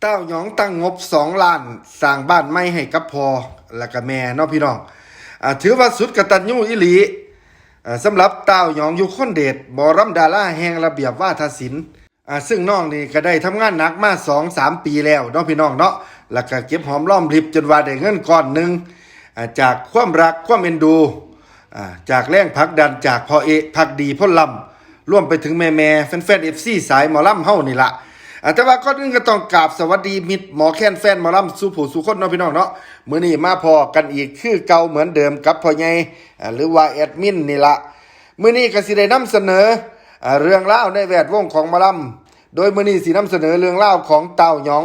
เต้าหยองตั้งงบสองล้านสร้างบ้านไม่ให้กับพอและก็แม่เนาะพี่น้องอถือว่าสุดกตัญญูอิหลีอ่าสำหรับเต้าหยองอยู่คนเดชบอรัมดาราแห่งระเบียบว่าทศิลป์ซึ่งน้องนี่ก็ได้ทำงานหนักมาสองสามปีแล้วเนาะพี่น้องเนาะแล้วก็เก็บหอมรอมริบจนว่าได้เงินก้อนหนึ่งจากความรักความเอ็นดูจากแรงผลักดันจากพอเอพักดีพ่นลำร่วมไปถึงแม่แม่ๆแฟนเอฟซีสายหมอลำเฮ้านี่ละ อะแต่ว่าก็นึงก็ต้องกราบสวัสดีมิตรหมอแค้นแฟนหมอลำสู่ผู้สู่คนเนาะพี่น้องเนาะมื้อนี้มาพอกันอีกคือเก่าเหมือนเดิมกับพ่อใหญ่หรือว่าแอดมินนี่ละมื้อนี้ก็สิได้นำเสนอเรื่องเล่าในแวดวงของหมอลำโดยมื้อนี้สินำเสนอเรื่องเล่าของเต่าหยอง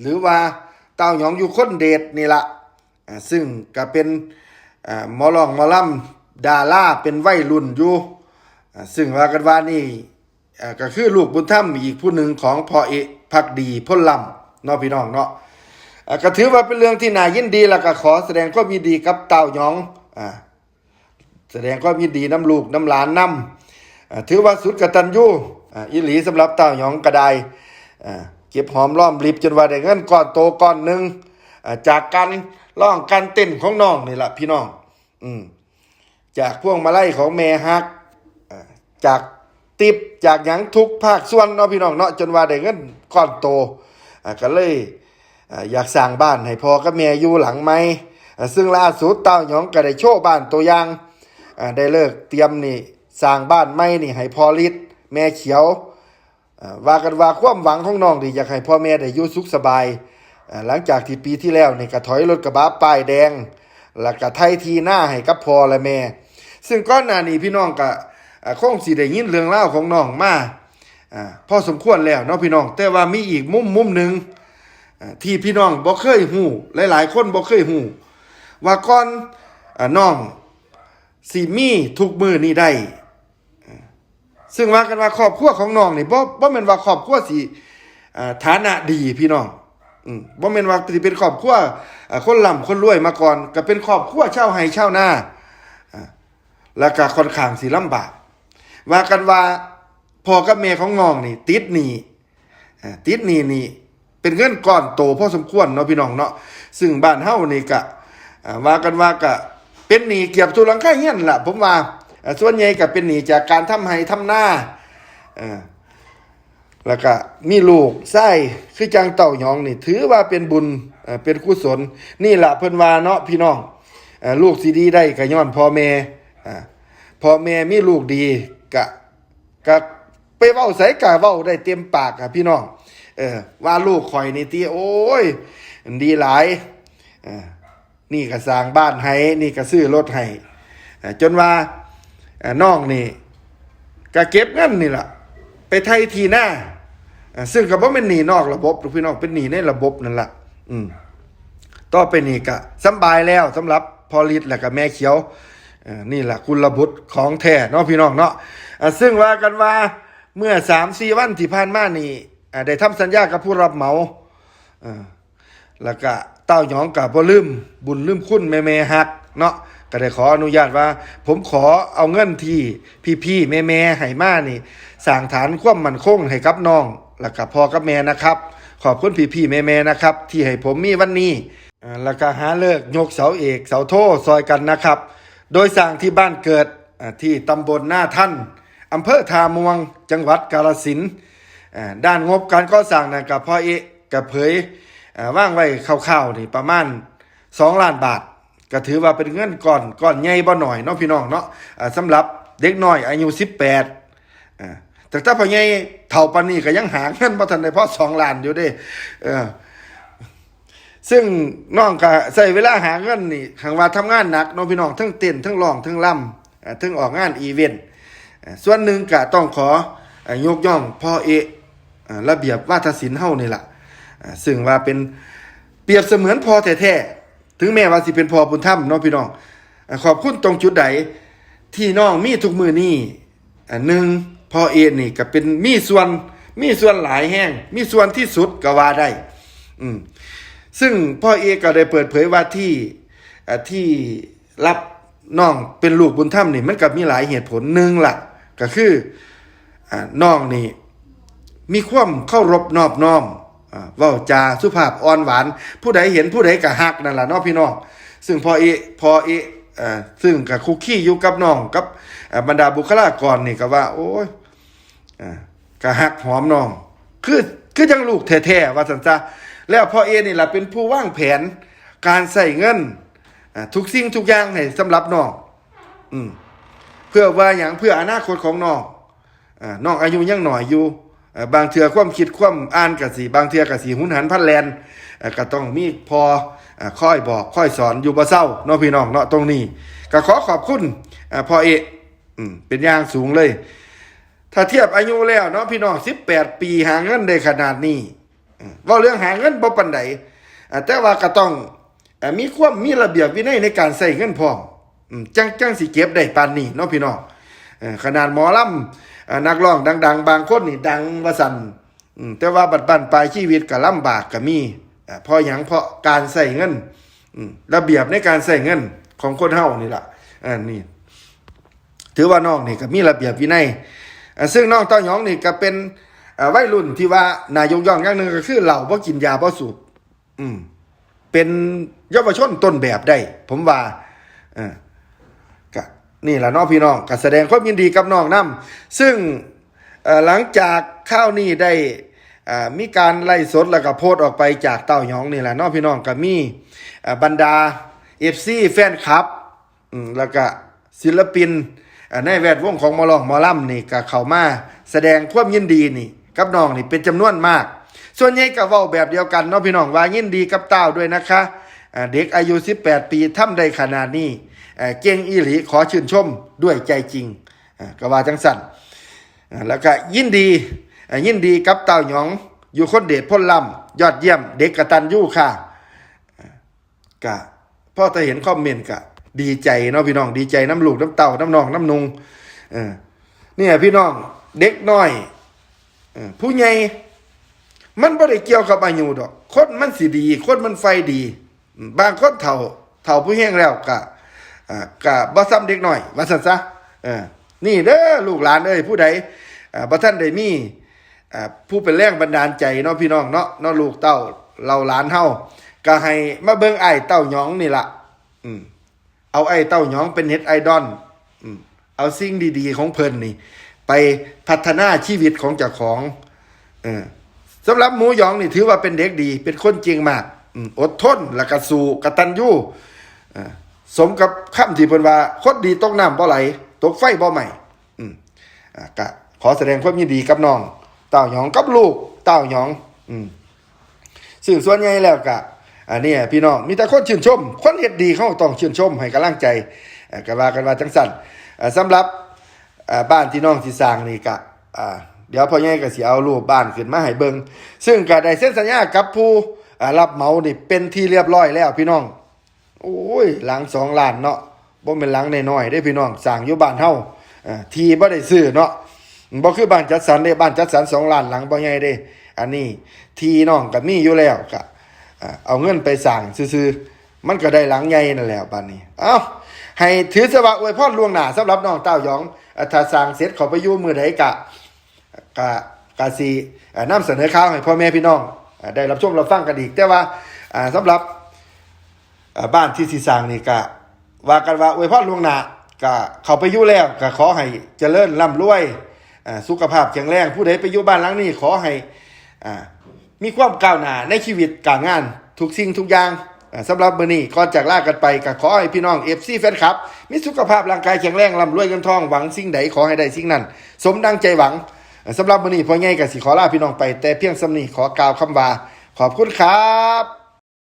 หรือว่าเต่าหยองอยู่คนเดชนี่ละซึ่งก็เป็นหมอลองหมอลำดาราเป็นวัยรุ่นอยู่ซึ่งว่ากันว่านี่ ก็คือลูกบุญธรรมอีกผู้หนึ่งของพ่อเอกพักดีพ้นลำเนาะพี่น้องเนาะก็ถือว่าเป็นเรื่องที่น่ายินดีแล้วก็ขอแสดงความยินดีกับเต่าหยองอ่าแสดงความยินดีน้ำลูกน้ำหลานน้ำถือว่าสุดกตัญญูอ่าอิหลีสำหรับเต่าหยองกระไดเก็บหอมล้อมริบจนว่าได้เงินก้อนโตก้อนหนึ่งจากการร้องการเต้นของน้องนี่แหละพี่น้อง อืจากพวงมาลัยของแม่ฮักจาก ติบจากหยังทุกภาคส่วนเนาะพี่น้องเนาะจนว่าได้เงินก้อนโตก็เลยอยากสร้างบ้านให้พ่อกับแม่อยู่หลังไหมอ่าซึ่งล่าสุดเต้าหยองก็ได้โชว์บ้านตัวอย่างได้เลิกเตรียมนี่สร้างบ้านใหม่นี่ให้พ่อฤทธิ์แม่เขียวว่ากันว่าความหวังของน้องนี่อยากให้พ่อแม่ได้อยู่สุขสบาย หลังจากที่ปีที่แล้วนี่ก็ถอยรถกระบะป้ายแดง แล้วก็ไทยทีหน้าให้กับพ่อและแม่ ซึ่งก้อนหน้านี้พี่น้องก็ คงสิได้ยินเรื่องเล่าของน้องมาอ่าพอสมควรแล้วเนาะพี่น้อง แต่ว่ามีอีกมุมมุมหนึ่งที่พี่น้องบ่เคยหูหลายๆ คนบ่เคยหูว่าก่อนอ่าน้องสิมีทุกมือนี่ได้ ซึ่งว่ากันว่าครอบครัวของน้องนี่บ่บ่แม่นว่าครอบครัวสิฐานะดีพี่น้องอบ่แม่นว่าสิเป็นครอบครัวคนร่ำคนรวยมาก่อน ก็เป็นครอบครัวชาวไร่ชาวนาแล้วก็ค่อนข้างสิลำบาก ว่ากันว่าพ่อกับแม่ของน้องนี่ ติดหนี้อ่าติดหนี้นี่ เป็นเงินก้อนโตพอสมควรเนาะพี่น้องเนาะซึ่งบ้านเฮานี่ก็อ่าว่ากันว่าก็เป็นหนี้เกือบทุลังคาเฮียนล่ะ ผมว่าส่วนใหญ่ก็เป็นหนี้จากการทำไห้ทำนาอ่าแล้วก็มีลูกไส้คือจังเต่าหยองนี่ ถือว่าเป็นบุญอ่าเป็นกุศลนี่ล่ะเพิ่นว่าเนาะพี่น้องอลูกสิดีได้ก็ย้อนพ่อแม่อ่าพ่อแม่มีลูกดี กะกะไปเว้าใส่กะเว้าได้เต็มปากอะพี่น้องเออว่าลูกข่อยนี่ตีโอ้ย ดีหลายนี่ก็สร้างบ้านให้นี่ก็ซื้อรถให้จนว่าน้องนี่ก็เก็บเงินนี่แหละไปไทยทีหน้าซึ่งก็บ่เป็นหนี้นอกระบบหรอกพี่น้องเป็นหนี้ในระบบนั่นแหละอืมต่อไปนี่ก็สบายแล้วสำหรับพอลิตและก็แม่เขียว นี่แหละคุณระบุตรของแท้เนาะพี่น้องเนาะซึ่งว่ากันว่าเมื่อสามสี่วันที่ผ่านมานี่ได้ทำสัญญากับผู้รับเหมาแล้วก็เต้าหยองกับบ่ลืมบุญลืมคุณแม่แม่ฮักเนาะก็ได้ขออนุญาตว่า ผมขอเอาเงินที่พี่ๆแม่แม่ให้มานี่สร้างฐานความมั่นคงให้กับน้องแล้วก็พ่อกับแม่นะครับ ขอบคุณพี่ๆแม่ๆนะครับ ที่ให้ผมมีวันนี้แล้วก็หาเลิกยกเสาเอกเสาโทซอยกันนะครับ โดยสร้างที่บ้านเกิดที่ตำบลหน้าท่านอำเภอทามวง จังหวัดกาฬสินด้านงบการก่อสร้างนะกับพ่อเอกกับเผยว่างไว้คร่าวๆนี่ประมาณ 2 ล้านบาท ก็ถือว่าเป็นเงินก่อนก่อนใหญ่บ่หน่อยเนาะพี่น้องเนาะสำหรับเด็กน้อยอายุ 18แต่ถ้าพ่อใหญ่เฒ่าปานนี้ก็ยังหาเงินบ่ทันได้พอ2ล้านอยู่เด้เออ ซึ่งน้องก็ใส่เวลาหาเงินนี่หางว่าทำงานหนักน้องพี่น้องทั้งเต้นทั้งร้องทั้งล่ำอ่าทั้งออกงานอีเวนต์ส่วนหนึ่งก็ต้องขอยกย่องพ่อเอะระเบียบวาทศิลป์เฮานี่ล่ะซึ่งว่าเป็นเปรียบเสมือนพ่อแท้ๆถึงแม้ว่าสิเป็นพ่อบุญธรรมเนาะพี่น้องขอบคุณตรงจุดใดที่น้องมีทุกมือนี่หนึ่งพ่อเอนี่ก็เป็นมีส่วนมีส่วนหลายแห้งมีส่วนที่สุดก็ว่าได้ อืม ซึ่งพ่อเอกก็ได้เปิดเผยว่าที่ที่รับน้องเป็นลูกบุญธรรมนี่มันก็มีหลายเหตุผลหนึ่งละก็คืออ่าน้องนี่มีความเคารพนอบน้อมอ่าเว้าจาสุภาพอ่อนหวาน ผู้ใดเห็นผู้ใดก็ฮักนั่นล่ะเนาะพี่น้องซึ่งพอเอพอเอเอซึ่งกับคุกคีอยู่กับน้องกับบรรดาบุคลากรนี่ก็ว่า โอ้ยอก็ฮักหอมน้อง คือคือจังลูกแท้ๆว่าซั่นซะ แล้วพ่อเอนี่แหละเป็นผู้วางแผนการใส่เงินทุกสิ่งทุกอย่างให้สำหรับน้องอืมเพื่อว่าหยังเพื่ออนาคตของน้องอน้องอายุยังหน่อยอยู่บางเทือความคิดความอ่านก็สิบางเทือก็สิหุนหันพันแลนก็ต้องมีพออค่อยบอกค่อยสอนอยู่บ่เศร้าเนาะพี่น้องเนาะตรงนี้ ก็ขอขอบคุณอพ่อเอเป็นอย่างสูงเลย ถ้าเทียบอายุแล้วเนาะพี่น้อง18 ปีหาเงินได้ขนาดนี้ ว่าเรื่องหาเงินบ่ปานใดแต่ว่าก็ต้องมีความมีระเบียบวินัยในการใช้เงินพร้อมจังจังสิเก็บได้ปานนี้เนาะพี่น้องขนาดหมอลำอ่านักร้องดัง ๆ บางคนนี่ดังว่าสันแต่ว่าบัดบันปลายชีวิตก็ลำบากก็มีอ่าเพราะหยังเพราะการใช้เงินระเบียบในการใช้เงินของคนเฮานี่ล่ะอ่านี่ถือว่าน้องนี่ก็มีระเบียบวินัยซึ่งน้องเต้าหยองนี่ก็เป็น วัยรุ่นที่ว่านายกย่องอย่างหนึ่งก็คือเหล้าบ่กินยาบ่สูบอืม เป็นเยาวชนต้นแบบได้ ผมว่าออก็นี่แหละน้องพี่น้องก็แสดงความยินดีกับน้องนํซึ่งหลังจากข้าวนี้ได้มีการไล่สดแล้วก็โพสต์ออกไปจากเต้ายองนี่แหละน้องพี่น้องก็มีอ่าบรรดา FC แฟนคลับแล้วก็ศิลปินในแวดวงของมอลองมอลำนี่ก็เข้ามาแสดงความยินดีนี่ กับน้องนี่เป็นจำนวนมาก ส่วนใหญ่ก็เว้าแบบเดียวกันเนาะพี่น้องว่ายินดีกับเต้าด้วยนะคะเด็กอายุ 18 ปีทำได้ขนาดนี้เก่งอีหลีขอชื่นชมด้วยใจจริงก็ว่าจังสันแล้วก็ยินดียินดีกับเต้าหยองอยู่คนเดชพ้นลำยอดเยี่ยม เด็กกระตัญญูค่ะกะพ่อจะเห็นคอมเมนต์กะ ดีใจเนาะพี่น้องดีใจน้ำลูกน้ำเต่าน้ำนองน้ำนุงเออเนี่ยพี่น้องเด็กน้อย ผู้ใหญ่มันบ่ได้เกี่ยวกับอายุดอกคนมันสิดี คนมันไฟดี บางคนเฒ่าเฒ่าผู้แห้งแล้วกะกะบ่ซ้ำเด็กหน้อยว่าซั่นซะเออนี่เด้อลูกหลานเอ้ยผู้ใดอ่าบ่ทันได้มีอ่าผู้เป็นแรงบันดาลใจเนาะพี่น้องเนาะเนาะลูกเต้าเราหลานเฮาก็ให้มาเบิ่งไอ้เต้าหยองนี่ล่ะอืมเอาไอ้เต้าหยองเป็นเน็ตไอดอลอืมเอาสิ่งดีๆของเพิ่นนี่ ไปพัฒนาชีวิตของเจ้าของอสำหรับหมูหยองนี่ถือว่าเป็นเด็กดี เป็นคนจริงมากอดทนและกสู้กตัญญูสมกับคำที่เพิ่นว่าคนดีตกน้ำบ่ไหลตกไฟบ่ไหม่ก็ขอแสดงความยินดีกับน้อง เต้าหยองกับลูก เต้าหยองอืมซึ่งส่วนใหญ่แล้วก็อันนี้พี่น้องมีแต่คนชื่นชม คนเฮ็ดดีเขาต้องชื่นชมให้กำลังใจก็ว่ากันว่าจังสันสำหรับ บ้านที่น้องที่สร้างนี่ก็อ่าเดี๋ยวพ่อใหญ่ก็สิเอารูปบ้านขึ้นมาให้เบิงซึ่งก็ได้เซ็นสัญญากับผู้อ่ารับเหมานี่เป็นที่เรียบร้อยแล้วพี่น้อง โอ้ยหลังสองล้านเนาะบ่เป็นหลังน้อยๆได้พี่น้องสร้างอยู่บ้านเฮาอ่าทีบ่ได้ซื้อเนาะบ่คือบ้านจัดสรรเด้บ้านจัดสรรสองล้านหลังบ่ใหญ่เด้อันนี้ทีน้องก็มีอยู่แล้วก็อ่าเอาเงินไปสร้างซื่อๆมันก็ได้หลังใหญ่นั่นแหละบัดนี้ เอ้าให้ถือสวะอวยพรล่วงหน้าสำหรับน้องเต้าหยอง ถ้าสร้างเสร็จเขาไปยู่มือใดกะกะกะสิอ่าเสนอข่าวให้พ่อแม่พี่น้องได้รับชมรับฟังกันอีก แต่ว่าอ่าสำหรับบ้านที่สีสร้างนี่ก็ว่ากันว่าอวยพรลวงหนาก็เขาไปยู่แล้วก็ขอให้เจริญร่ำรวยสุขภาพแข็งแรงผู้ใดไปอยู่บ้านหลังนี้ขอให้มีความก้าวหน้าในชีวิตการงานทุกสิ่งทุกอย่าง สำหรับมื้อนี้ก่อนจากลากันไปก็ขอให้พี่น้องเอฟซีแฟนคลับ มีสุขภาพร่างกายแข็งแรงร่ำรวยเงินทองหวังสิ่งใดขอให้ได้สิ่งนั้น สมดังใจหวังสำหรับมื้อนี้พ่อใหญ่ก็สิขอลาพี่น้องไป แต่เพียงสำนีขอกล่าวคำว่าขอบคุณครับ